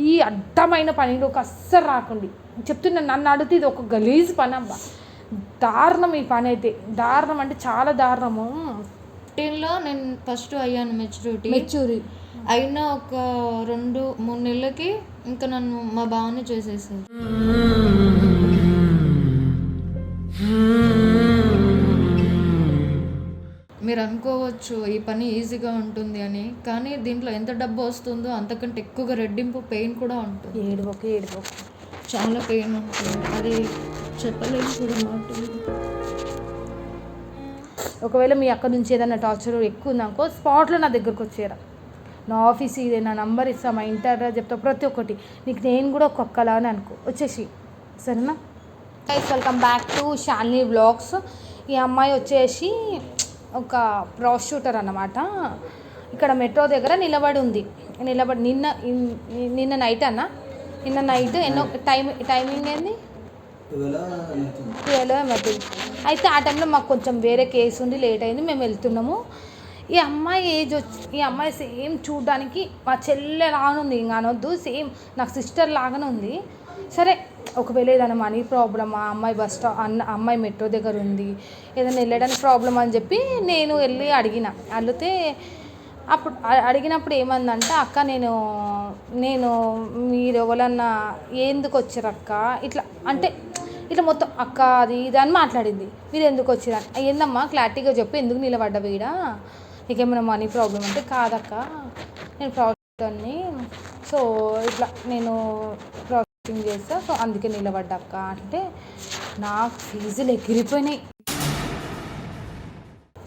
ఈ అడ్డమైన పనిలోకి అస్సలు రాకండి. చెప్తున్నా నన్ను అడిగితే ఇది ఒక గలీజ్ పని అబ్బా. దారుణం ఈ పని అయితే. దారుణం అంటే చాలా దారుణము. ఫిఫ్టీన్లో నేను ఫస్ట్ అయ్యాను మెచ్యూరిటీ. మెచ్యూరి. అయిన ఒక రెండు మూడు నెలలకి ఇంకా నన్ను మా బావని చేసేసారు మీరు అనుకోవచ్చు ఈ పని ఈజీగా ఉంటుంది అని. కానీ దీంట్లో ఎంత డబ్బు వస్తుందో అంతకంటే ఎక్కువగా రెడ్డింపు పెయిన్ కూడా ఉంటుంది. ఏడువకు ఏడువకు. చాలా పెయిన్ ఉంటుంది. అది చెప్పలేము కూడా మాట ఒకవేళ మీ అక్క నుంచి ఏదైనా టార్చర్ ఎక్కువ ఉందనుకో స్పాట్లో నా దగ్గరకు వచ్చేరా. నా ఆఫీస్ ఇదే నా నంబర్ ఇస్తా మా ఇంటర్ చెప్తా ప్రతి ఒక్కటి. నీకు నేను కూడా ఒక అక్కలా అని అనుకో. వచ్చేసి. సరేనా? Welcome back to Shalini blogs ఈ అమ్మాయి వచ్చేసి ఒక ప్రాస్టిట్యూటర్ అన్నమాట. ఇక్కడ మెట్రో దగ్గర నిలబడి ఉంది. నిలబడి నిన్న నిన్న నైట్ అన్న. నిన్న నైట్ ఎన్నో టైం టైమింగ్ ఏంది? ట్వెల్వ్ అయితే ఆ టైంలో మాకు కొంచెం వేరే కేసు ఉండి లేట్ అయింది. మేము వెళ్తున్నాము. ఈ అమ్మాయి ఏజ్ వచ్చి ఈ అమ్మాయి సేమ్ చూడడానికి మా చెల్లె లాగానుంది ఇంకా అనొద్దు. సేమ్ నాకు సిస్టర్ లాగానే ఉంది. సరే ఒకవేళ ఏదైనా మనీ ప్రాబ్లమా అమ్మాయి బస్ స్టాప్ అన్న అమ్మాయి మెట్రో దగ్గర ఉంది ఏదైనా వెళ్ళడానికి ప్రాబ్లం అని చెప్పి నేను వెళ్ళి అడిగిన. అడిగితే అప్పుడు అడిగినప్పుడు ఏమందంటే అక్క నేను నేను మీరు ఎవరన్నా ఎందుకు వచ్చారు అక్క ఇట్లా అంటే ఇట్లా మొత్తం అక్క అది ఇది అని మాట్లాడింది. మీరు ఎందుకు వచ్చారు ఏందమ్మా క్లారిటీగా చెప్పి ఎందుకు నిలబడ్డా వీడా నీకేమైనా మనీ ప్రాబ్లం అంటే కాదక్క నేను ప్రాజెక్ట్ని సో ఇట్లా నేను ప్రాజెక్టింగ్ చేస్తా. సో అందుకే నిలబడ్డాక అంటే నాకు ఫీజులు ఎగిరిపోయినాయి.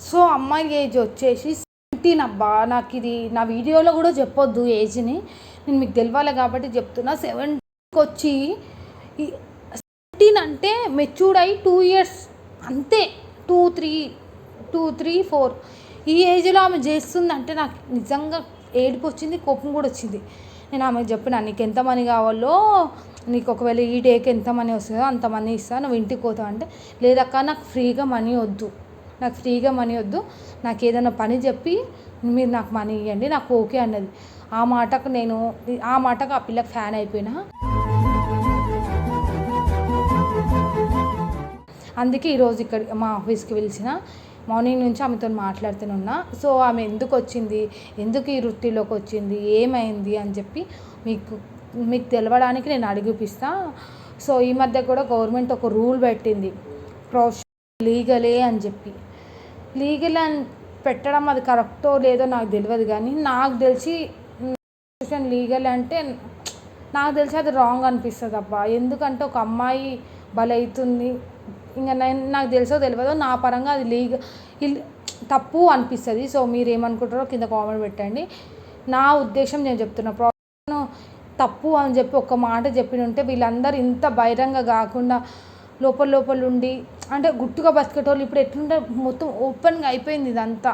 సో అమ్మాయి ఏజ్ వచ్చేసి సెవెంటీన్ అబ్బా. నాకు ఇది నా వీడియోలో కూడా చెప్పొద్దు ఏజ్ని. నేను మీకు తెలవాలి కాబట్టి చెప్తున్నా. సెవెంటీకి వచ్చి సెవెంటీన్ అంటే మెచ్యూర్డ్ అయ్యి టూ ఇయర్స్ అంతే. Two three two three four ఈ ఏజ్లో ఆమె చేస్తుందంటే నాకు నిజంగా ఏడుపు వచ్చింది కోపం కూడా వచ్చింది. నేను ఆమెకు చెప్పిన నీకు ఎంత మనీ కావాలో నీకు ఒకవేళ ఈ డేకి ఎంత మనీ వస్తుందో అంత మనీ ఇస్తా నువ్వు ఇంటికి పోతావు. అంటే లేదక్క నాకు ఫ్రీగా మనీ వద్దు. నాకు ఫ్రీగా మనీ వద్దు. నాకు ఏదైనా పని చెప్పి మీరు నాకు మనీ ఇవ్వండి నాకు ఓకే అన్నది. ఆ మాటకు నేను ఆ మాటకు ఆ పిల్లకి ఫ్యాన్ అయిపోయినా. అందుకే ఈరోజు ఇక్కడ మా ఆఫీస్కి పిలిచిన మార్నింగ్ నుంచి ఆమెతో మాట్లాడుతూనే ఉన్నా. సో ఆమె ఎందుకు వచ్చింది? ఎందుకు ఈ వృత్తిలోకి వచ్చింది? ఏమైంది? అని చెప్పి మీకు మీకు తెలవడానికి నేను అడిగిపిస్తా. సో ఈ మధ్య కూడా గవర్నమెంట్ ఒక రూల్ పెట్టింది. ప్రొఫెషన్ లీగలే అని చెప్పి. లీగల్ అని పెట్టడం అది కరెక్టో లేదో నాకు తెలియదు కానీ నాకు తెలిసి ప్రొఫెషన్ లీగల్ అంటే నాకు తెలిసి అది రాంగ్ అనిపిస్తుంది అబ్బా ఎందుకంటే ఒక అమ్మాయి బలవుతుంది ఇంకా నేను నాకు తెలుసో తెలియదో నా పరంగా అది లీగ్ ఇల్- తప్పు అనిపిస్తుంది. సో మీరు ఏమనుకుంటారో కింద కామెంట్ పెట్టండి. నా ఉద్దేశం నేను చెప్తున్నా ప్రాబ్లం తప్పు అని చెప్పి ఒక మాట చెప్పిన ఉంటే వీళ్ళందరూ ఇంత బహిరంగ కాకుండా లోపల లోపల ఉండి అంటే గుట్టుగా బతికేటోళ్ళు ఇప్పుడు ఎట్లుంటే మొత్తం ఓపెన్గా అయిపోయింది ఇదంతా.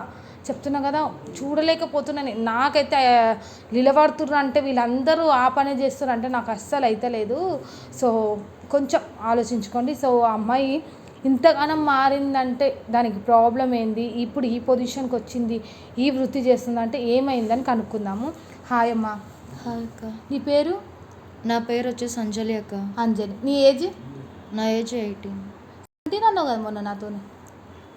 చెప్తున్నా కదా చూడలేకపోతున్నాను నాకైతే నిలబడుతున్నారు అంటే వీళ్ళందరూ ఆ పని చేస్తున్నారు అంటే నాకు అస్సలు అయితే లేదు సో కొంచెం ఆలోచించుకోండి. సో ఆ అమ్మాయి ఇంతగానం మారిందంటే దానికి ప్రాబ్లం ఏంది? ఇప్పుడు ఈ పొజిషన్కి వచ్చింది ఈ వృత్తి చేస్తుందంటే ఏమైందని కనుక్కుందాము. హాయ్ అమ్మా. హాయ్ అక్క. నీ పేరు? నా పేరు వచ్చేసి అంజలి అక్క. అంజలి. నీ ఏజ్? నా ఏజ్ ఎయిటీన్. అంటే అన్నావు కదా మొన్న నాతోని.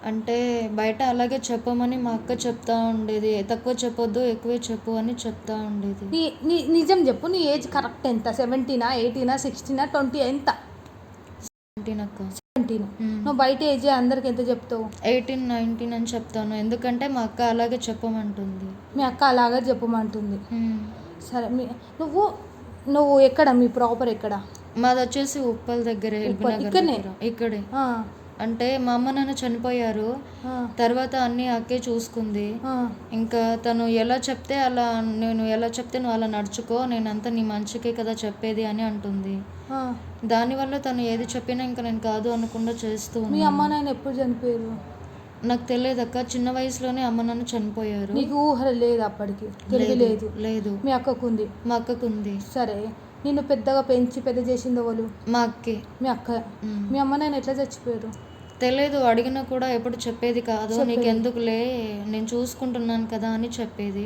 అంటే బయట అలాగే చెప్పమని మా అక్క చెప్తా ఉండేది. తక్కువ చెప్పొద్దు ఎక్కువే చెప్పు అని చెప్తా ఉండేది. నీ నీ నిజం చెప్పు నీ ఏజ్ కరెక్ట్ ఎంత? సెవెంటీనా ఎయిటీనా సిక్స్టీనా ట్వంటీ ఎంత? ఎయిటీన్ అక్క. సెవెంటీన్. నువ్వు బయట ఏజ్ అందరికి ఎంత చెప్తావు? ఎయిటీన్ నైన్టీన్ అని చెప్తాను. ఎందుకంటే మా అక్క అలాగే చెప్పమంటుంది. మీ అక్క అలాగా చెప్పమంటుంది. సరే మీ నువ్వు నువ్వు ఎక్కడ? మీ ప్రాపర్ ఎక్కడ? మాది వచ్చేసి ఉప్పల్ దగ్గర ఇక్కడనే? ఇక్కడే. ఆ, అంటే మా అమ్మ నాన్న చనిపోయారు. తర్వాత అన్నీ అక్కే చూసుకుంది. ఇంకా తను ఎలా చెప్తే అలా నేను ఎలా చెప్తే నువ్వు అలా నడుచుకో నేనంతా నీ మంచికే కదా చెప్పేది అని అంటుంది. దానివల్ల తను ఏది చెప్పినా ఇంకా నేను కాదు అనకుండా చేస్తూ మీ. అమ్మ నాయన ఎప్పుడు చనిపోయారు? నాకు తెలియదక్క చిన్న వయసులోనే అమ్మ నాన్న చనిపోయారు. నీకు ఊహ లేదు అప్పటికి లేదు లేదు. మీ అక్కకు ఉంది మా అక్కకు ఉంది సరే. నిన్ను పెద్దగా పెంచి పెద్ద చేసింది వాళ్ళు మా అక్కే. మీ అక్క. మీ అమ్మ నాయన ఎట్లా చచ్చిపోయారు? తెలియదు అడిగినా కూడా ఎప్పుడు చెప్పేది కాదు. నీకు ఎందుకులే నేను చూసుకుంటున్నాను కదా అని చెప్పేది.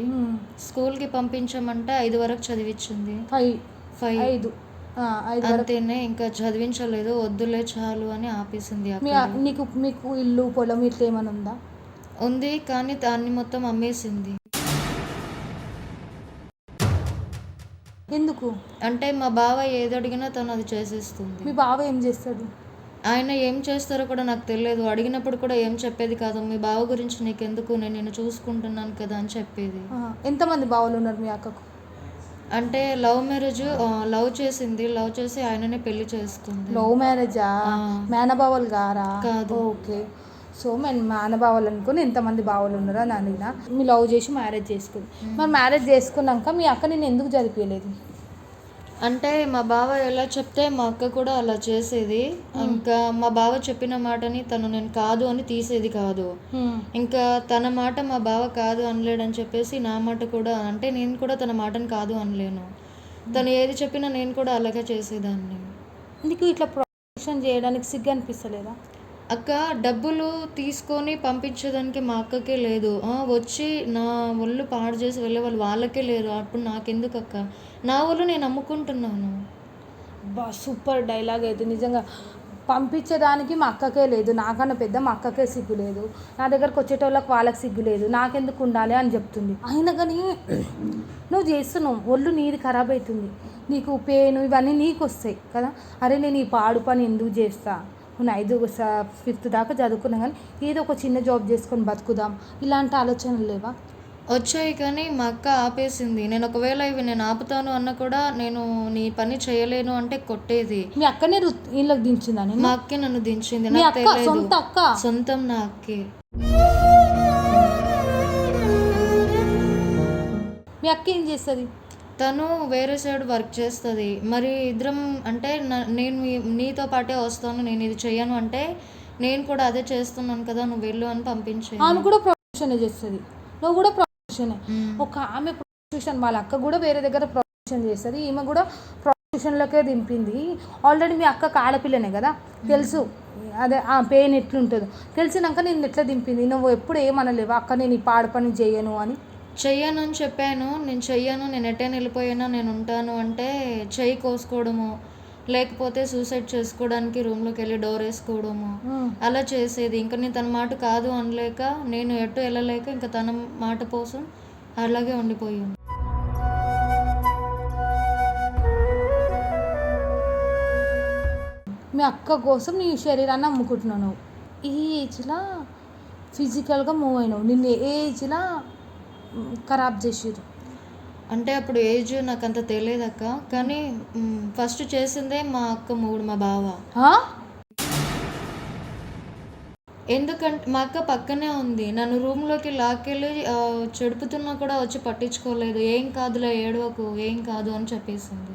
స్కూల్కి పంపించమంటే ఐదు వరకు చదివించింది ఫైవ్. ఫైవ్. ఐదు. అంతేనే ఇంకా చదివించలేదు. వద్దులే చాలు అని ఆపేసింది నీకు మీకు ఇల్లు పొలం ఇట్లా ఏమైనా ఉందా? ఉంది కానీ దాన్ని మొత్తం అమ్మేసింది. ఎందుకు? అంటే మా బావ ఏది అడిగినా తను అది చేసేస్తుంది. మీ బావ ఏం చేస్తాడు? ఆయన ఏం చేస్తారో కూడా నాకు తెలియదు. అడిగినప్పుడు కూడా ఏం చెప్పేది కాదు. మీ బావ గురించి నీకెందుకు? నేను నిన్ను చూసుకుంటున్నాను కదా అని చెప్పేది. ఎంతమంది బావలు ఉన్నారు మీ అక్కకు? అంటే లవ్ మ్యారేజ్ లవ్ చేసింది. లవ్ చేసి ఆయననే పెళ్ళి చేసుకుంది. లవ్ మ్యారేజా? ఆ. మేనబావలు గారా? కాదు. ఓకే. సో మేము మేనబావలు అనుకుని ఎంతమంది బావలు ఉన్నారో అని అడిగిన. మీ లవ్ చేసి మ్యారేజ్ చేసుకుంది. మరి మ్యారేజ్ చేసుకున్నాక మీ అక్క నేను ఎందుకు చదివించలేదు అంటే మా బావ ఎలా చెప్తే మా అక్క కూడా అలా చేసేది. ఇంకా మా బావ చెప్పిన మాటని తను నేను కాదు అని తీసేది కాదు. ఇంకా తన మాట మా బావ కాదు అనలేడని చెప్పేసి నా మాట కూడా అంటే నేను కూడా తన మాటని కాదు అనలేను. తను ఏది చెప్పినా నేను కూడా అలాగే చేసేదాన్ని. నీకు ఇట్లా ప్రొటెక్షన్ చేయడానికి సిగ్గు అనిపిస్తలేదా? అక్క డబ్బులు తీసుకొని పంపించేదానికి మా అక్కకే లేదు. వచ్చి నా ఒళ్ళు పాడు చేసి వెళ్ళే వాళ్ళు వాళ్ళకే లేరు. అప్పుడు నాకెందుకు అక్క? నా ఒళ్ళు నేను అమ్ముకుంటున్నాను. బా సూపర్ డైలాగ్ అయితే. నిజంగా పంపించేదానికి మా అక్కకే లేదు. నాకన్నా పెద్ద మా అక్కకే సిగ్గు లేదు. నా దగ్గరకు వచ్చేటోళ్ళకి వాళ్ళకి సిగ్గు లేదు. నాకెందుకు ఉండాలి అని చెప్తుంది. అయినా కానీ నువ్వు చేస్తున్నావు. ఒళ్ళు నీది ఖరాబ్ అవుతుంది. నీకు పెయిన్ ఇవన్నీ నీకు వస్తాయి కదా? అరే నేను ఈ పాడు పని ఎందుకు చేస్తా? నేను ఐదు ఫిఫ్త్ దాకా చదువుకున్నా కానీ ఏదో ఒక చిన్న జాబ్ చేసుకొని బతుకుదాం. ఇలాంటి ఆలోచనలు లేవా? వచ్చాయి కానీ మా అక్క ఆపేసింది. నేను ఒకవేళ ఇవి నేను ఆపుతాను అన్న కూడా నేను నీ పని చేయలేను అంటే కొట్టేది. మీ అక్కనే వీళ్ళకి దించిందని మా అక్కే నన్ను దించింది. నాకు తెలియదు. సొంత అక్క? సొంతం నా అక్కే. మీ అక్క ఏం చేస్తుంది? తను వేరే సైడ్ వర్క్ చేస్తుంది. మరి ఇద్దరం అంటే నేను మీ- నీతో పాటే వస్తాను నేను ఇది చెయ్యను అంటే నేను కూడా అదే చేస్తున్నాను కదా నువ్వు వెళ్ళు అని పంపించే ఆమె కూడా ప్రొఫెషన్ చేస్తుంది. నువ్వు కూడా ప్రొఫెషన్ ఒక ఆమె ప్రొఫెషన్ వాళ్ళ అక్క కూడా వేరే దగ్గర ప్రొఫెషన్ చేస్తుంది. ఈమె కూడా ప్రొఫెషన్లోకే దింపింది. ఆల్రెడీ మీ అక్కకు ఆడపిల్లనే కదా? తెలుసు. అదే ఆ పెయిన్ ఎట్లుంటుందో. తెలిసినాక నేను ఎట్లా దింపింది? నువ్వు ఎప్పుడు ఏమనలేవు? అక్క నేను ఈ పాడు పని చేయను అని. చెయ్యను అని చెప్పాను. నేను చెయ్యను నేను ఎటైనా వెళ్ళిపోయినా నేను ఉంటాను అంటే చెయ్యి కోసుకోవడము లేకపోతే సూసైడ్ చేసుకోవడానికి రూమ్లోకి వెళ్ళి డోర్ వేసుకోవడము. అలా చేసేది. ఇంకా నేను తన మాట కాదు అనలేక నేను ఎటు వెళ్ళలేక ఇంకా తన మాట కోసం అలాగే ఉండిపోయాను మీ అక్క కోసం నీ శరీరాన్ని అమ్ముకుంటున్నావు. ఈ ఏజ్లో ఫిజికల్గా మూవ్ అయినావు. నిన్ను ఏ ఏజ్లో ఖరాబ్ చేసిర్రు. అంటే అప్పుడు ఏజ్ నాకు అంత తెలియదక్క కానీ ఫస్ట్ చేసిందే మా అక్క మూడు మా బావ? ఎందుకంటే మా అక్క పక్కనే ఉంది. నన్ను రూమ్లోకి లాక్కెళ్ళి చెడుపుతున్నా కూడా వచ్చి పట్టించుకోలేదు. ఏం కాదులే ఏడవకు ఏం కాదు అని చెప్పేసింది.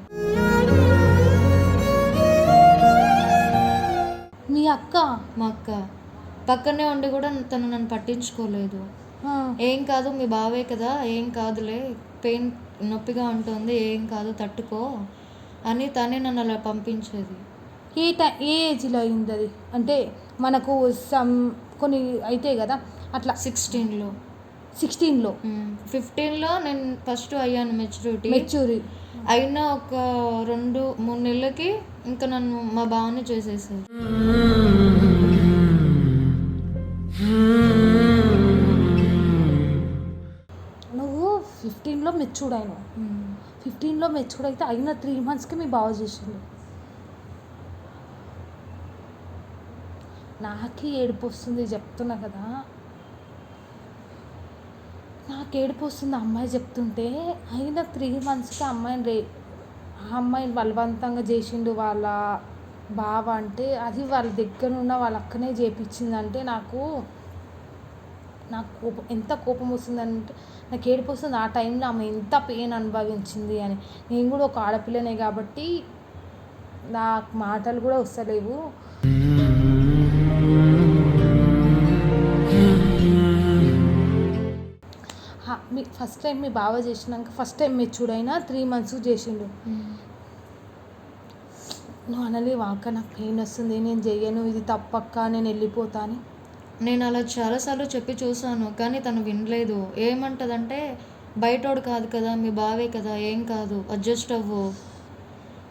మీ అక్క? మా అక్క. పక్కనే ఉండి కూడా తను నన్ను పట్టించుకోలేదు. ఏం కాదు మీ బావే కదా ఏం కాదులే పెయిన్ నొప్పిగా ఉంటుంది ఏం కాదు తట్టుకో అని తనే నన్ను అలా పంపించేది. ఏ టై ఏ ఏజ్లో అయింది అది అంటే మనకు సమ్ కొన్ని అవుతాయి కదా అట్లా. సిక్స్టీన్లో. సిక్స్టీన్లో? ఫిఫ్టీన్లో నేను ఫస్ట్ అయ్యాను మెచ్యూరిటీ. మెచ్యూరి. అయిన ఒక రెండు మూడు నెలలకి ఇంకా నన్ను మా బావని చేసేసారు. ఫిఫ్టీన్లో మెచ్యూర్డ్ అయిన. ఫిఫ్టీన్లో మెచ్యూర్డ్ అయితే అయిన త్రీ మంత్స్కి మీ బాగా చేసిండు. నాకే ఏడుపు వస్తుంది చెప్తున్నా కదా. నాకు ఏడుపు వస్తుంది ఆ అమ్మాయి చెప్తుంటే అయిన త్రీ మంత్స్కి అమ్మాయిని రే ఆ అమ్మాయిని బలవంతంగా చేసిండు వాళ్ళ బావ అంటే అది వాళ్ళ దగ్గర ఉన్న వాళ్ళ అక్కనే చేపించిందంటే నాకు నాకు కోపం ఎంత కోపం వస్తుందంటే నాకు ఏడుపు వస్తుంది ఆ టైంలో ఆమె ఎంత పెయిన్ అనుభవించింది అని. నేను కూడా ఒక ఆడపిల్లనే కాబట్టి నాకు మాటలు కూడా వస్తలేవు. మీ ఫస్ట్ టైం మీ బావ చేసినాక ఫస్ట్ టైం మెచ్యూర్డ్ అయినా త్రీ మంత్స్ చేసిండు. నువ్వు అనలేవు అక్క నాకు పెయిన్ వస్తుంది నేను చెయ్యను ఇది తప్పక్క నేను వెళ్ళిపోతా అని. నేను అలా చాలాసార్లు చెప్పి చూసాను కానీ తను వినలేదు. ఏమంటదంటే బయటోడు కాదు కదా మీ బావే కదా ఏం కాదు అడ్జస్ట్ అవ్వు.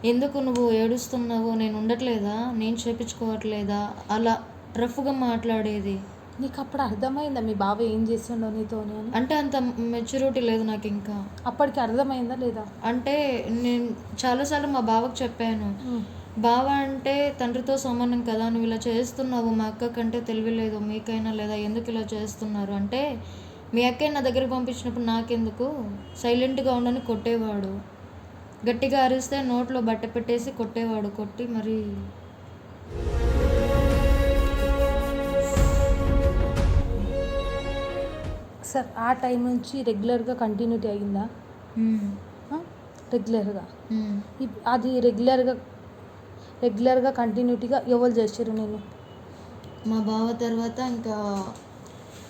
ఎందుకు నువ్వు ఏడుస్తున్నావు? నేను ఉండట్లేదా? నేను చేపించుకోవట్లేదా? అలా రఫ్గా మాట్లాడేది. నీకు అప్పుడు అర్థమైందా మీ బావ ఏం చేస్తుండో నీతోని అని? అంటే అంత మెచ్యూరిటీ లేదు నాకు ఇంకా అప్పటికి అర్థమైందా లేదా? అంటే నేను చాలాసార్లు మా బావకు చెప్పాను. బావ అంటే తండ్రితో సమానం కదా నువ్వు ఇలా చేస్తున్నావు మా అక్క కంటే తెలివి లేదు మీకైనా లేదా ఎందుకు ఇలా చేస్తున్నారు? అంటే మీ అక్కే నా దగ్గరికి పంపించినప్పుడు నాకెందుకు? సైలెంట్గా ఉండని కొట్టేవాడు. గట్టిగా అరిస్తే నోట్లో బట్ట పెట్టేసి కొట్టేవాడు కొట్టి మరి. సార్ ఆ టైం నుంచి రెగ్యులర్గా కంటిన్యూటీ అయిందా? రెగ్యులర్గా? అది రెగ్యులర్గా రెగ్యులర్గా కంటిన్యూటీగా ఎవరు చేశారు నేను మా బావ తర్వాత ఇంకా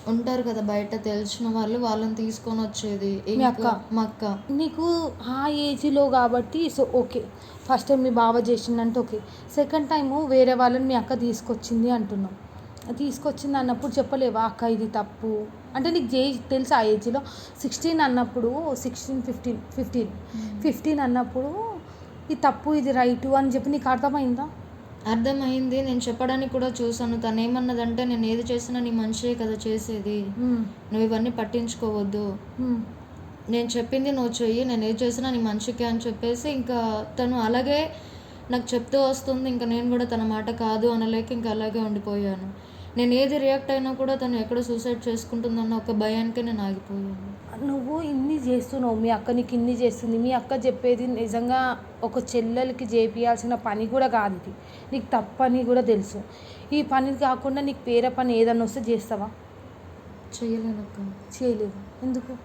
ఉంటారు కదా బయట తెలిసిన వాళ్ళు వాళ్ళని తీసుకొని వచ్చేది. ఇంకా అక్క? మా అక్క. నీకు ఆ ఏజ్లో కాబట్టి సో ఓకే. ఫస్ట్ టైం మీ బావ చేసిందంటే ఓకే. సెకండ్ టైము వేరే వాళ్ళని మీ అక్క తీసుకొచ్చింది అంటున్నాం తీసుకొచ్చింది అన్నప్పుడు చెప్పలేవా? అక్క ఇది తప్పు. అంటే నీకు జే తెలుసు ఆ ఏజ్లో. సిక్స్టీన్ అన్నప్పుడు సిక్స్టీన్ ఫిఫ్టీన్ ఫిఫ్టీన్. ఫిఫ్టీన్ అన్నప్పుడు ఇది తప్పు ఇది రైటు అని చెప్పి నీకు అర్థమైందా? అర్థమైంది. నేను చెప్పడానికి కూడా చూసాను తను ఏమన్నదంటే నేను ఏది చేసినా నీ మంచియే కదా చేసేది. నువ్వు ఇవన్నీ పట్టించుకోవద్దు. నేను చెప్పింది నువ్వు చెయ్యి. నేను ఏది చేసినా నీ మంచికే అని చెప్పేసి ఇంకా తను అలాగే నాకు చెప్తూ వస్తుంది. ఇంకా నేను కూడా తన మాట కాదు అనలేక ఇంకా అలాగే ఉండిపోయాను. నేను ఏది రియాక్ట్ అయినా కూడా తను ఎక్కడ సూసైడ్ చేసుకుంటుందన్న ఒక భయానికే నేను ఆగిపోయాను. నువ్వు ఇన్ని చేస్తున్నావు మీ అక్క నీకు ఇన్ని చేస్తుంది మీ అక్క చెప్పేది నిజంగా ఒక చెల్లెలకి చేపియాల్సిన పని కూడా కాదు ఇది. నీకు తప్పని కూడా తెలుసు. ఈ పని కాకుండా నీకు వేరే పని ఏదన్నా వస్తే చేస్తావా? చెయ్యలేనక్క చేయలేదు. ఎందుకు?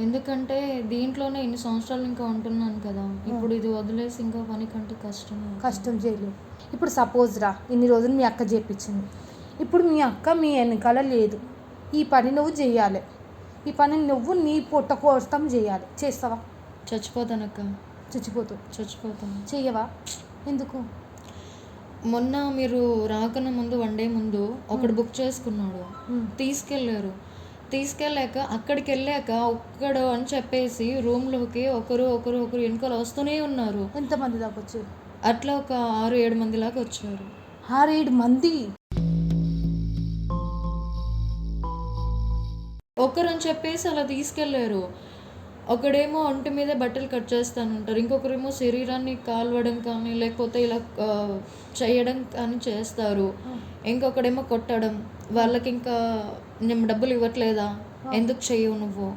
ఎందుకంటే దీంట్లోనే ఇన్ని సంవత్సరాలు ఇంకా ఉంటున్నాను కదా. ఇప్పుడు ఇది వదిలేసి ఇంకా పని కంటే కష్టమే. కష్టం చేయలేదు. ఇప్పుడు సపోజ్ రా ఇన్ని రోజులు మీ అక్క చేపించింది. ఇప్పుడు మీ అక్క మీ వెనకాల లేదు. ఈ పని నువ్వు చేయాలి ఈ పని నువ్వు నీ పొట్ట కోసం చేయాలి. చేస్తావా? చచ్చిపోతానక్క చచ్చిపోతావు. చచ్చిపోతాను. చెయ్యవా? ఎందుకు? మొన్న మీరు రాకన ముందు వన్ డే ముందు ఒకడు బుక్ చేసుకున్నాడు. తీసుకెళ్ళారు. తీసుకెళ్ళాక అక్కడికి వెళ్ళాక ఒక్కడు అని చెప్పేసి రూమ్లోకి ఒకరు ఒకరు ఒకరు వెనుకలు వస్తూనే ఉన్నారు. ఎంతమంది దాకా వచ్చారు? అట్లా ఒక ఆరు ఏడు మంది లాగా వచ్చారు. ఆరేడు మంది? ఒకరు అని చెప్పేసి అలా తీసుకెళ్ళారు. ఒకడేమో ఒంటి మీద బట్టలు కట్ చేస్తానంటారు. ఇంకొకరేమో శరీరాన్ని కాల్వడం కానీ లేకపోతే ఇలా చేయడం కానీ చేస్తారు. ఇంకొకడేమో కొట్టడం. వాళ్ళకి ఇంకా నేను డబ్బులు ఇవ్వట్లేదా? ఎందుకు చెయ్యవు నువ్వు?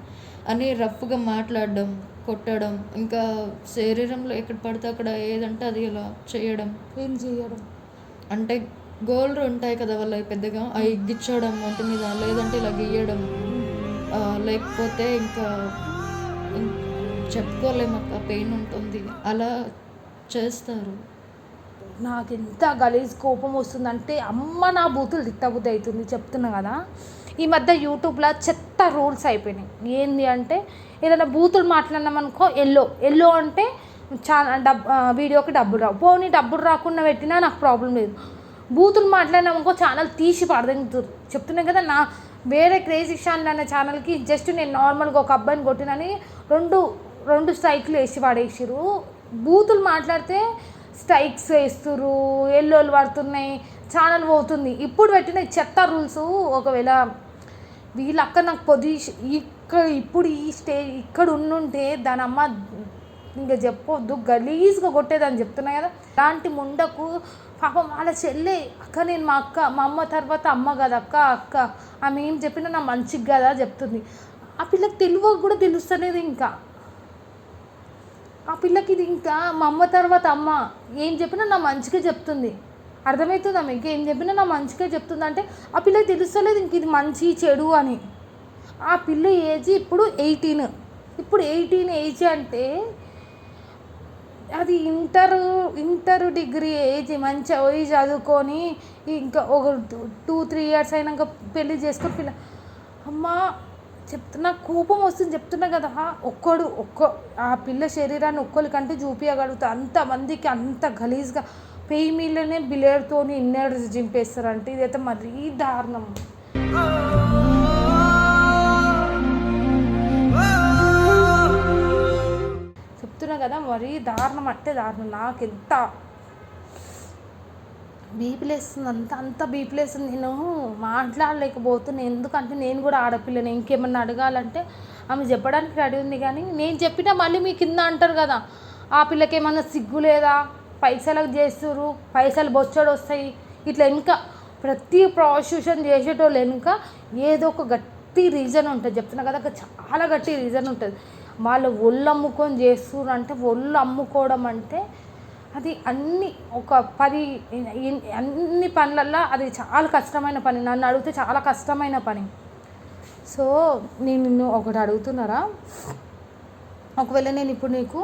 అని రఫ్గా మాట్లాడడం కొట్టడం. ఇంకా శరీరంలో ఎక్కడ పడితే అక్కడ ఏదంటే అది ఇలా చేయడం. ఏం చేయడం? అంటే గోల్డ్ ఉంటాయి కదా వాళ్ళ పెద్దగా. అవి గిచ్చడం ఒంటి మీద. లేదంటే ఇలా గీయడం. లేకపోతే ఇంకా చెప్పుకోలేము అక్క పెయిన్ ఉంటుంది. అలా చేస్తారు. నాకు ఎంత గలీజ్ కోపం వస్తుందంటే అమ్మ నా బూతులు తిట్టబుద్ధి అవుతుంది చెప్తున్నా కదా. ఈ మధ్య యూట్యూబ్లో చెత్త రూల్స్ అయిపోయినాయి. ఏంది అంటే ఏదైనా బూతులు మాట్లాడినామనుకో ఎల్లో. ఎల్లో అంటే చాలా డబ్ వీడియోకి డబ్బులు రావు. పోనీ డబ్బులు రాకుండా పెట్టినా నాకు ప్రాబ్లం లేదు. బూతులు మాట్లాడినామనుకో ఛానల్ తీసి పడదెంగుతారు చెప్తున్నాను కదా నా వేరే క్రేజీ ఛానల్ అనే ఛానల్కి జస్ట్ నేను నార్మల్గా ఒక అబ్బాయిని కొట్టినని రెండు రెండు స్ట్రైక్లు వేసి పడేసిరు బూతులు మాట్లాడితే స్ట్రైక్స్ వేస్తురు ఎల్లోలు పడుతున్నాయి ఛానల్ పోతుంది. ఇప్పుడు పెట్టిన చెత్త రూల్స్ ఒకవేళ వీళ్ళక్క నాకు పొజిషన్ ఇక్కడ ఇప్పుడు ఈ స్టేజ్ ఇక్కడ ఉండుంటే దాని అమ్మ ఇంకా చెప్పొద్దు. గలీజ్గా కొట్టేదని చెప్తున్నా కదా. అలాంటి ముండకు పాపం వాళ్ళ చెల్లి అక్క నేను మా అక్క మా అమ్మ తర్వాత అమ్మ కదా అక్క అక్క. ఆమె ఏం చెప్పినా నా మంచికి కదా చెప్తుంది. ఆ పిల్లకి తెలివ కూడా తెలుస్తలేదు ఇంకా. ఆ పిల్లకి ఇది ఇంకా మా అమ్మ తర్వాత అమ్మ. ఏం చెప్పినా నా మంచిగా చెప్తుంది. అర్థమవుతుందా మీకు? ఏం చెప్పినా నా మంచిగా చెప్తుంది అంటే ఆ పిల్లకి తెలుస్తలేదు ఇంక ఇది మంచి చెడు అని. ఆ పిల్ల ఏజ్ ఇప్పుడు ఎయిటీన్. ఇప్పుడు ఎయిటీన్ ఏజ్ అంటే అది ఇంటరు ఇంటర్ డిగ్రీ ఏజ్ మంచిగా పోయి చదువుకొని ఇంకా ఒక టూ త్రీ ఇయర్స్ అయినాక పెళ్ళి చేసుకొని పిల్ల అమ్మ చెప్తున్నా కోపం వస్తుంది చెప్తున్నా కదా. ఒక్కడు ఒక్క ఆ పిల్ల శరీరాన్ని ఒక్కరికంటూ చూపించగలుగుతా అంతమందికి అంత గలీజ్గా పెయి మీళ్ళనే బిలేడ్తో ఇన్నర్స్ జింపేస్తారంటే ఇదైతే మరీ దారుణం. Oh. చెప్తున్నా కదా మరీ దారుణం అంటే దారుణం. నాకు ఎంత బీపీలేస్తుంది అంత అంత బీపీలేస్తుంది నేను మాట్లాడలేకపోతున్నాను ఎందుకంటే నేను కూడా ఆడపిల్లని ఇంకేమన్నా అడగాలంటే ఆమె చెప్పడానికి రెడీ ఉంది కానీ నేను చెప్పినా మళ్ళీ మీ కింద అంటారు కదా ఆ పిల్లకి ఏమన్నా సిగ్గు లేదా? పైసలకు చేస్తుర్రు పైసలు బొచ్చడు వస్తాయి. ఇట్లా వెనుక ప్రతి ప్రాసిక్యూషన్ చేసేటోళ్ళు వెనుక ఏదో ఒక గట్టి రీజన్ ఉంటుంది. చెప్తున్నా కదా చాలా గట్టి రీజన్ ఉంటుంది. వాళ్ళు ఒళ్ళు అమ్ముకొని చేస్తుర్రు అంటే ఒళ్ళు అమ్ముకోవడం అంటే అది అన్ని ఒక పది అన్ని పనులల్లో అది చాలా కష్టమైన పని. నన్ను అడిగితే చాలా కష్టమైన పని. సో నేను నిన్ను ఒకటి అడుగుతున్నారా? ఒకవేళ నేను ఇప్పుడు నీకు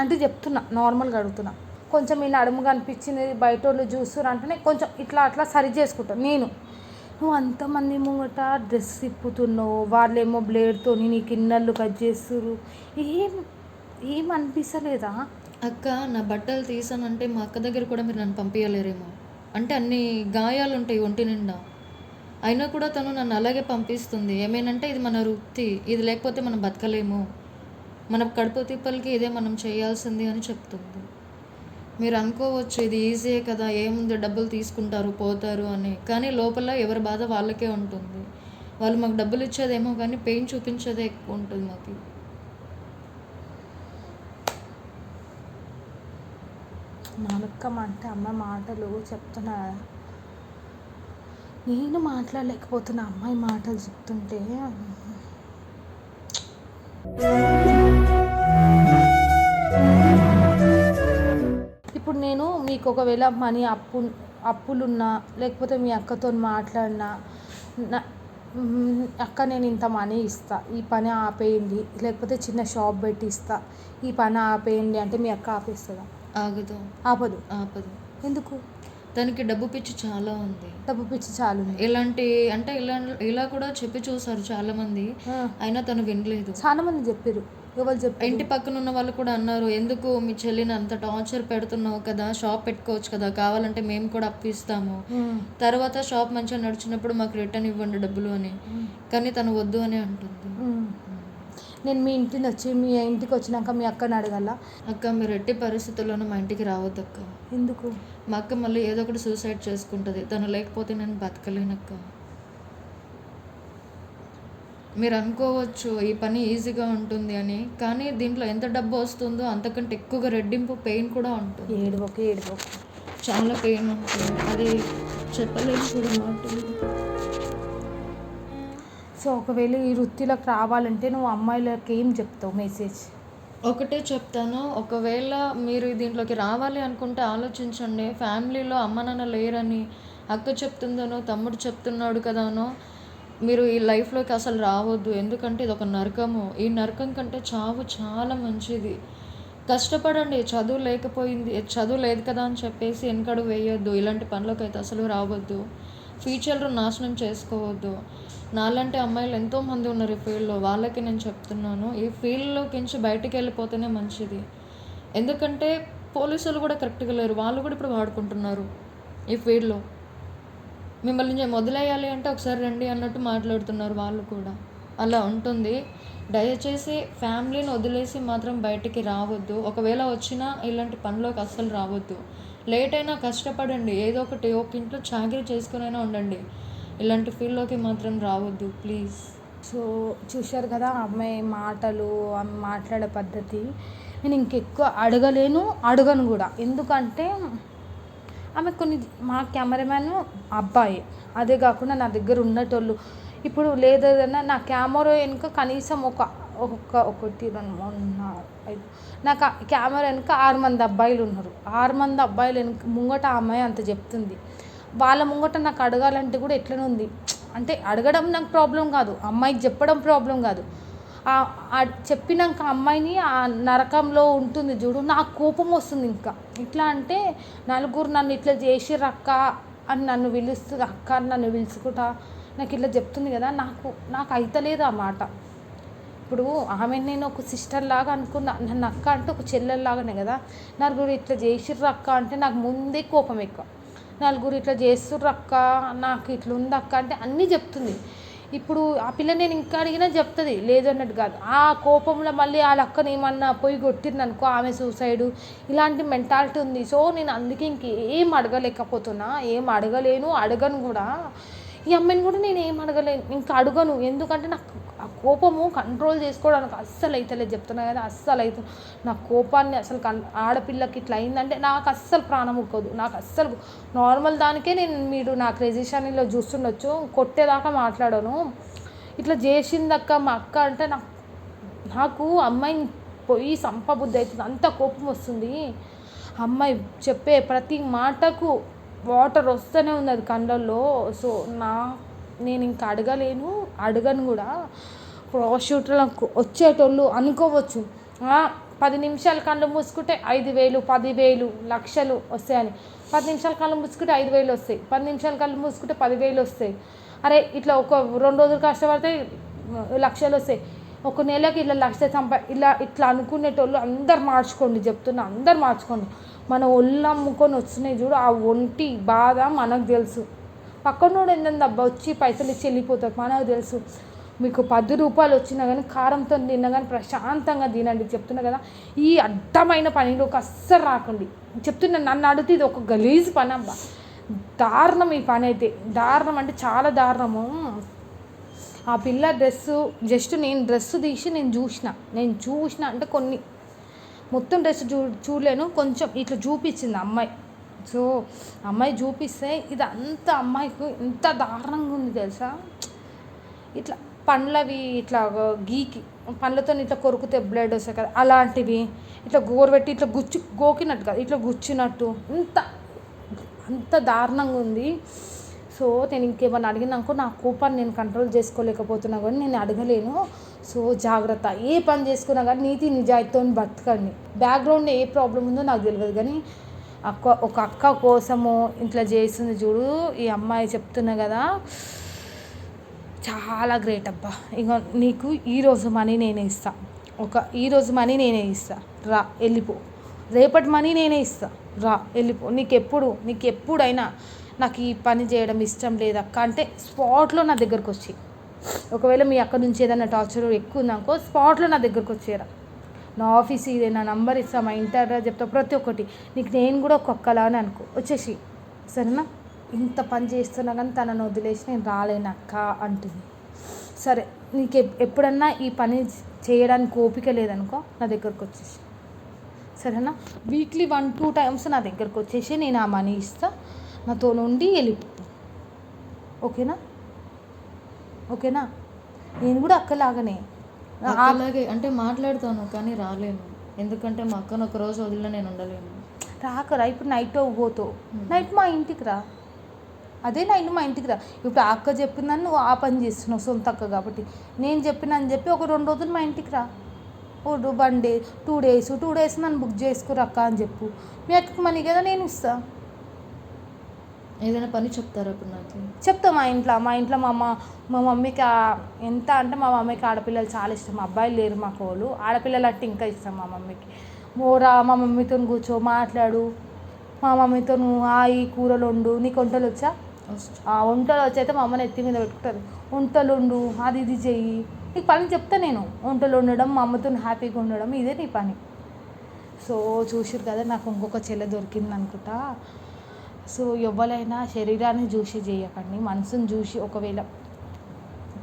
అంటే చెప్తున్నా నార్మల్గా అడుగుతున్నా. కొంచెం ఈ నడుము కనిపించింది బయట వాళ్ళు చూస్తున్నారు అంటే కొంచెం ఇట్లా అట్లా సరి చేసుకుంటాను నేను నువ్వు అంతమంది ముంగట డ్రెస్ తిప్పుతున్నావు వాళ్ళేమో బ్లేడ్తో నీకు ఇన్నళ్ళు కట్ చేస్తుర్రు. ఏం ఏం అనిపిస్తలేదా? అక్క నా బట్టలు తీసానంటే మా అక్క దగ్గర కూడా మీరు నన్ను పంపించలేరేమో అంటే అన్ని గాయాలు ఉంటాయి ఒంటి నిండా. అయినా కూడా తను నన్ను అలాగే పంపిస్తుంది. ఏమేనంటే ఇది మన వృత్తి ఇది లేకపోతే మనం బతకలేము. మన కడుపు తిప్పలకి ఇదే మనం చేయాల్సింది అని చెప్తుంది. మీరు అనుకోవచ్చు ఇది ఈజీయే కదా ఏముంది డబ్బులు తీసుకుంటారు పోతారు అని. కానీ లోపల ఎవరి బాధ వాళ్ళకే ఉంటుంది. వాళ్ళు మాకు డబ్బులు ఇచ్చేదేమో కానీ పెయిన్ చూపించేదే ఎక్కువ ఉంటుంది మాకు. నానక్కమ్మ అంటే అమ్మ మాటలు చెప్తున్నా నేను మాట్లాడలేకపోతున్నా అమ్మాయి మాటలు చెప్తుంటే. నేను మీకు ఒకవేళ మనీ అప్పు అప్పులున్నా లేకపోతే మీ అక్కతో మాట్లాడినా నా- అక్క నేను ఇంత మనీ ఇస్తా ఈ పని ఆపేయండి లేకపోతే చిన్న షాప్ పెట్టి ఇస్తా ఈ పని ఆపేయండి అంటే మీ అక్క ఆపేస్తుందా? ఆగదు. ఆపదు? ఆపదు. ఎందుకు? దానికి డబ్బు పిచ్చి చాలా ఉంది. డబ్బు పిచ్చి చాలు ఇలాంటి అంటే ఇలా ఇలా కూడా చెప్పి చూసారు చాలా మంది అయినా తను వినలేదు. చాలా మంది చెప్పారు ఇంటి పక్కన ఉన్న వాళ్ళు కూడా అన్నారు ఎందుకు మీ చెల్లిని అంత టార్చర్ పెడుతున్నావు కదా? షాప్ పెట్టుకోవచ్చు కదా? కావాలంటే మేము కూడా అప్పిస్తాము తర్వాత షాప్ మంచిగా నడిచినప్పుడు మాకు రిటర్న్ ఇవ్వండి డబ్బులు అని. కానీ తను వద్దు అని అంటుంది. నేను మీ ఇంటిని వచ్చి మీ ఇంటికి వచ్చినాక మీ అక్కని అడగల? అక్క మీరు ఎట్టి పరిస్థితుల్లోనూ మా ఇంటికి రావద్దు అక్క ఎందుకు? మా అక్క మళ్ళీ ఏదో ఒకటి సూసైడ్ చేసుకుంటుంది. తను లేకపోతే నేను బతకలేనక్క. మీరు అనుకోవచ్చు ఈ పని ఈజీగా ఉంటుంది అని. కానీ దీంట్లో ఎంత డబ్బు వస్తుందో అంతకంటే ఎక్కువగా రెడ్డింపు పెయిన్ కూడా ఉంటుంది. ఏడువక ఏడువక చాలా పెయిన్ ఉంటుంది. అది చెప్పలేము కూడా మాటలు సో ఒకవేళ ఈ వృత్తిలోకి రావాలంటే నువ్వు అమ్మాయిలకి ఏం చెప్తావు మెసేజ్? ఒకటే చెప్తాను. ఒకవేళ మీరు దీంట్లోకి రావాలి అనుకుంటే ఆలోచించండి. ఫ్యామిలీలో అమ్మ నాన్న లేరని అక్క చెప్తుందనో తమ్ముడు చెప్తున్నాడు కదానో మీరు ఈ లైఫ్లోకి అసలు రావద్దు. ఎందుకంటే ఇది ఒక నరకము. ఈ నరకం కంటే చావు చాలా మంచిది. కష్టపడండి. చదువు లేకపోయింది చదువు లేదు కదా అని చెప్పేసి వెనకడు వేయొద్దు. ఇలాంటి పనులకు అయితే అసలు రావద్దు. ఫ్యూచర్ నాశనం చేసుకోవద్దు. నాలాంటి అమ్మాయిలు ఎంతోమంది ఉన్నారు ఈ ఫీల్డ్లో వాళ్ళకి నేను చెప్తున్నాను. ఈ ఫీల్డ్లోకించి బయటికి వెళ్ళిపోతేనే మంచిది. ఎందుకంటే పోలీసులు కూడా కరెక్ట్గా లేరు. వాళ్ళు కూడా ఇప్పుడు వాడుకుంటున్నారు ఈ ఫీల్డ్లో మిమ్మల్ని మొదలయ్యాలి అంటే ఒకసారి రండి అన్నట్టు మాట్లాడుతున్నారు వాళ్ళు కూడా. అలా ఉంటుంది. దయచేసి ఫ్యామిలీని వదిలేసి మాత్రం బయటికి రావద్దు. ఒకవేళ వచ్చినా ఇలాంటి పనిలోకి అస్సలు రావద్దు. లేట్ అయినా కష్టపడండి. ఏదో ఒకటి ఒక ఇంట్లో చాకరీ చేసుకునైనా ఉండండి. ఇలాంటి ఫీల్డ్లోకి మాత్రం రావద్దు. ప్లీజ్. సో చూశారు కదా అమ్మాయి మాటలు ఆమె మాట్లాడే పద్ధతి. నేను ఇంకెక్కువ అడగలేను అడగను కూడా. ఎందుకంటే ఆమె కొన్ని మా కెమెరామ్యాన్ అబ్బాయి. అదే కాకుండా నా దగ్గర ఉన్నటోళ్ళు. ఇప్పుడు లేదన్నా నా కెమెరా వెనుక కనీసం ఒక ఒక ఒకటి రెండు మూడు నాలుగు ఐదు. నాకు కెమెరా వెనుక ఆరు మంది అబ్బాయిలు ఉన్నారు. ఆరు మంది అబ్బాయిలు వెనుక ముంగట ఆ అమ్మాయి అంత చెప్తుంది. వాళ్ళ ముంగట నాకు అడగాలంటే కూడా ఎట్లనే ఉంది అంటే అడగడం నాకు ప్రాబ్లం కాదు. అమ్మాయికి చెప్పడం ప్రాబ్లం కాదు. చెప్పినాక అమ్మాయిని ఆ నరకంలో ఉంటుంది చూడు నాకు కోపం వస్తుంది ఇంకా. ఇట్లా అంటే నలుగురు నన్ను ఇట్లా చేసిర్రు అక్క అని నన్ను పిలుస్తుంది అక్క అని నన్ను పిలుచుకుంటా నాకు ఇట్లా చెప్తుంది కదా నాకు నాకు అయితలేదు ఆ మాట. ఇప్పుడు ఆమె నేను ఒక సిస్టర్ లాగా అనుకున్నా నన్ను అక్క అంటే ఒక చెల్లెల్లాగానే కదా. నలుగురు ఇట్లా చేసిర్రు అక్క అంటే నాకు ముందే కోపం ఎక్కువ. నలుగురు ఇట్లా చేస్తుర్రు అక్క నాకు ఇట్లా ఉంది అక్క అంటే అన్నీ చెప్తుంది. ఇప్పుడు ఆ పిల్ల నేను ఇంకా అడిగినా చెప్తుంది లేదు అన్నట్టు కాదు. ఆ కోపంలో మళ్ళీ వాళ్ళ అక్కని ఏమన్నా పోయి కొట్టింది అనుకో ఆమె సూసైడ్ ఇలాంటి మెంటాలిటీ ఉంది. సో నేను అందుకే ఇంకేం అడగలేకపోతున్నా ఏం అడగలేను అడగను కూడా. ఈ అమ్మాయిని కూడా నేను ఏం అడగలేను ఇంకా అడగను. ఎందుకంటే నాకు కోపము కంట్రోల్ చేసుకోవడానికి అస్సలు అవుతలేదు చెప్తున్నా కదా అస్సలు అవుతుంది నా కోపాన్ని అసలు కన్ ఆడపిల్లకి ఇట్లా అయిందంటే నాకు అస్సలు ప్రాణం ఉక్కదు. నాకు అస్సలు నార్మల్ దానికే నేను మీరు నా క్రెజిషన్లో చూస్తుండొచ్చు. కొట్టేదాకా మాట్లాడను. ఇట్లా చేసిందక్క మా అక్క అంటే నాకు నాకు అమ్మాయిని పోయి సంపబుద్ధి అవుతుంది. అంత కోపం వస్తుంది. అమ్మాయి చెప్పే ప్రతి మాటకు వాటర్ వస్తూనే ఉన్నది కళ్ళల్లో సో నా నేను ఇంకా అడగలేను. అడగను కూడా. ప్రాస్టిట్యూట్లకు వచ్చేటోళ్ళు అనుకోవచ్చు. పది నిమిషాలు కళ్ళు మూసుకుంటే ఐదు వేలు పదివేలు లక్షలు వస్తాయని. పది నిమిషాలు కళ్ళు మూసుకుంటే ఐదు వేలు వస్తాయి. పది నిమిషాలు కళ్ళు మూసుకుంటే పదివేలు వస్తాయి. అరే ఇట్లా ఒక రెండు రోజులు కష్టపడితే లక్షలు వస్తాయి. ఒక నెలకి ఇట్లా లక్ష సంపా ఇలా ఇట్లా అనుకునేటోళ్ళు అందరు మార్చుకోండి చెప్తున్నా అందరు మార్చుకోండి. మన ఒళ్ళు అమ్ముకొని వచ్చినాయి చూడు ఆ ఒంటి బాధ మనకు తెలుసు. పక్కనోడు ఏంటంటే అబ్బా వచ్చి పైసలు ఇచ్చి వెళ్ళిపోతారు మనకు తెలుసు. మీకు పది రూపాయలు వచ్చినా కానీ కారంతో తిన్నా కానీ ప్రశాంతంగా తినండి. చెప్తున్నా కదా ఈ అడ్డమైన పనిలోకి అస్సలు రాకండి. చెప్తున్నా నన్ను అడిగితే ఇది ఒక గలీజ్ పని అబ్బా. దారుణం ఈ పని అయితే. దారుణం అంటే చాలా దారుణము. ఆ పిల్ల డ్రెస్సు జస్ట్ నేను డ్రెస్సు తీసి నేను చూసిన. నేను చూసిన అంటే కొన్ని. మొత్తం డ్రెస్ చూ చూడలేను. కొంచెం ఇట్లా చూపించింది అమ్మాయి. సో అమ్మాయి చూపిస్తే ఇది అంత అమ్మాయికి ఎంత దారుణంగా ఉంది తెలుసా? ఇట్లా పండ్లవి ఇట్లా గీకి పండ్లతో ఇట్లా కొరుకుతే బ్లడ్ వస్తాయి కదా అలాంటివి ఇట్లా గోరబెట్టి ఇట్లా గుచ్చి గోకినట్టు కాదు ఇట్లా గుచ్చినట్టు ఇంత అంత దారుణంగా ఉంది. సో నేను ఇంకేమైనా అడిగినాకో నా కూపాన్ని నేను కంట్రోల్ చేసుకోలేకపోతున్నా కానీ నేను అడగలేను. సో జాగ్రత్త ఏ పని చేసుకున్నా కానీ నీతి నిజాయితీతో బతకండి. బ్యాక్గ్రౌండ్ ఏ ప్రాబ్లం ఉందో నాకు తెలియదు కానీ అక్క ఒక అక్క కోసము ఇట్లా చేస్తుంది చూడు ఈ అమ్మాయి చెప్తున్నా కదా చాలా గ్రేట్ అబ్బా. ఇంకా నీకు ఈరోజు మనీ నేనే ఇస్తా. ఒక ఈరోజు మనీ నేనే ఇస్తా. రా వెళ్ళిపో. రేపటి మనీ నేనే ఇస్తా. రా వెళ్ళిపో. నీకు ఎప్పుడు నీకు ఎప్పుడైనా నాకు ఈ పని చేయడం ఇష్టం లేదక్క. అంటే స్పాట్లో నా దగ్గరకు వచ్చి. ఒకవేళ మీ అక్క నుంచి ఏదైనా టార్చర్ ఎక్కువ ఉందనుకో స్పాట్లో నా దగ్గరకు వచ్చేరా. నా ఆఫీస్ ఇదే నా నంబర్ ఇస్తా మా ఇంటర్ చెప్తా ప్రతి ఒక్కటి. నీకు నేను కూడా ఒక్కొక్కలా అని అనుకో. వచ్చేసి. సరేనా? ఇంత పని చేస్తున్నా కానీ తనను వదిలేసి నేను రాలేనక్క అంటుంది. సరే నీకు ఎప్- ఎప్పుడన్నా ఈ పని చేయడానికి ఓపిక లేదనుకో నా దగ్గరకు వచ్చేసి. సరేనా? వీక్లీ వన్ టూ టైమ్స్ నా దగ్గరకు వచ్చేసి నేను ఆ మనీ ఇస్తా. నాతో నుండి వెళ్ళిపో. ఓకేనా? ఓకేనా? నేను కూడా అక్కలాగానే. అలాగే అంటే మాట్లాడతాను కానీ రాలేను. ఎందుకంటే మా అక్కను ఒక రోజు వదిలిన నేను ఉండలేను. రాకరా ఇప్పుడు నైట్ పోతావు నైట్ మా ఇంటికి రా. అదే నైట్ మా ఇంటికి రా. ఇప్పుడు ఆ అక్క చెప్పిందని నువ్వు ఆ పని చేస్తున్నావు సొంత అక్క కాబట్టి. నేను చెప్పిన అని చెప్పి ఒక రెండు రోజులు మా ఇంటికి రా. ఓ one day two days two days నన్ను బుక్ చేసుకురా అక్క అని చెప్పు. మీ అక్కకి మనీ కదా నేను ఇస్తా. ఏదైనా పని చెప్తారా అప్పుడు నాకు? చెప్తా మా ఇంట్లో మా ఇంట్లో మా అమ్మ మా మమ్మీకి ఎంత అంటే మా మమ్మీకి ఆడపిల్లలు చాలా ఇష్టం. అబ్బాయిలు లేరు మా కోళ్ళు ఆడపిల్లలు అంటే ఇంకా ఇష్టం మా మమ్మీకి. మోరా మా మమ్మీతో కూర్చో మాట్లాడు. మా మమ్మీతో ఆ ఈ కూరలు వండు. నీకు వంటలు వచ్చా? వంటలు వచ్చైతే మా అమ్మని ఎత్తి మీద పెట్టుకుంటారు. వంటలు వండు అది ఇది చెయ్యి. నీకు పని చెప్తా నేను. వంటలు వండడం మా అమ్మతో హ్యాపీగా ఉండడం ఇదే నీ పని. సో చూసిరు కదా నాకు ఇంకొక చెల్లె దొరికింది అనుకుంటా. సో ఎవరైనా శరీరాన్ని చూసి చేయకండి. మనసుని చూసి ఒకవేళ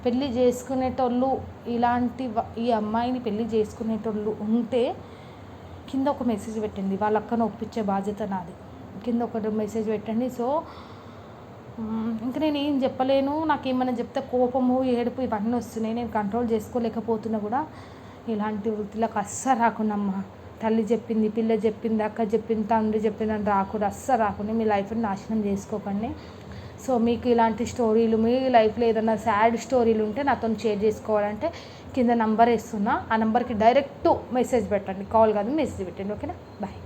పెళ్ళి చేసుకునేటోళ్ళు ఇలాంటి ఈ అమ్మాయిని పెళ్ళి చేసుకునేటోళ్ళు ఉంటే కింద ఒక మెసేజ్ పెట్టండి. వాళ్ళ అక్కను ఒప్పించే బాధ్యత నాది. కింద ఒక మెసేజ్ పెట్టండి. సో ఇంకా నేను ఏం చెప్పలేను. నాకు ఏమైనా చెప్తే కోపము ఏడుపు ఇవన్నీ వస్తున్నాయి. నేను కంట్రోల్ చేసుకోలేకపోతున్నా కూడా ఇలాంటి వృత్తిలోకి అస్సలు రాకుండమ్మా తల్లి చెప్పింది పిల్ల చెప్పింది అక్క చెప్పింది తండ్రి చెప్పింది అని రాకూడదు. అస్సలు రాకుండా మీ లైఫ్ని నాశనం చేసుకోకండి. సో మీకు ఇలాంటి స్టోరీలు మీ లైఫ్లో ఏదైనా సాడ్ స్టోరీలు ఉంటే నాతో షేర్ చేసుకోవాలంటే కింద నంబర్ ఇస్తున్నా ఆ నెంబర్కి డైరెక్ట్ మెసేజ్ పెట్టండి. కాల్ కాదు మెసేజ్ పెట్టండి. ఓకేనా? బాయ్.